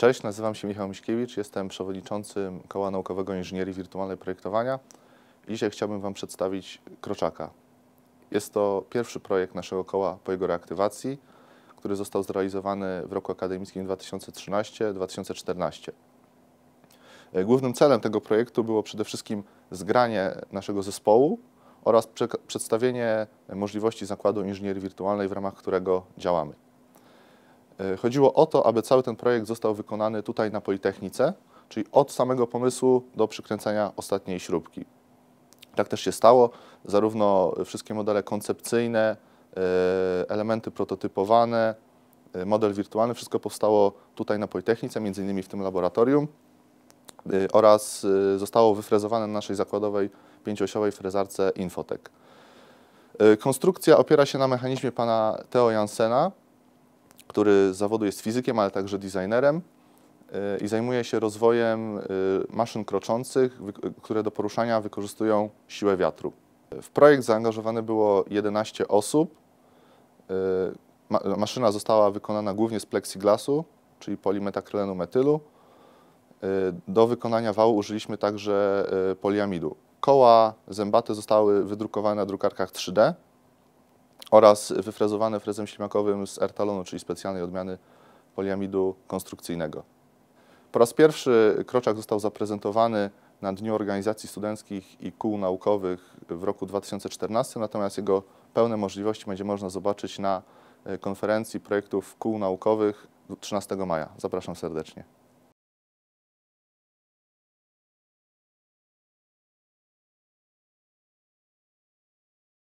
Cześć, nazywam się Michał Miśkiewicz, jestem przewodniczącym Koła Naukowego Inżynierii Wirtualnej Projektowania. Dzisiaj chciałbym Wam przedstawić Kroczaka. Jest to pierwszy projekt naszego koła po jego reaktywacji, który został zrealizowany w roku akademickim 2013-2014. Głównym celem tego projektu było przede wszystkim zgranie naszego zespołu oraz przedstawienie możliwości Zakładu Inżynierii Wirtualnej, w ramach którego działamy. E, chodziło o to, aby cały ten projekt został wykonany tutaj na Politechnice, czyli od samego pomysłu do przykręcenia ostatniej śrubki. Tak też się stało. Zarówno wszystkie modele koncepcyjne, e, elementy prototypowane, e, model wirtualny, wszystko powstało tutaj na Politechnice, między innymi w tym laboratorium oraz zostało wyfrezowane na naszej zakładowej pięcioosiowej frezarce Infotech. Konstrukcja opiera się na mechanizmie pana Theo Jansena, który z zawodu jest fizykiem, ale także designerem y, i zajmuje się rozwojem y, maszyn kroczących, które do poruszania wykorzystują siłę wiatru. W projekt zaangażowane było 11 osób. Y, maszyna została wykonana głównie z plexiglasu, czyli polimetakrylenu metylu. Do wykonania wału użyliśmy także poliamidu. Koła zębate zostały wydrukowane na drukarkach 3D oraz wyfrezowane frezem ślimakowym z ertalonu, czyli specjalnej odmiany poliamidu konstrukcyjnego. Po raz pierwszy kroczak został zaprezentowany na Dniu Organizacji Studenckich i Kół Naukowych w roku 2014, natomiast jego pełne możliwości będzie można zobaczyć na e, konferencji projektów kół naukowych 13 maja. Zapraszam serdecznie.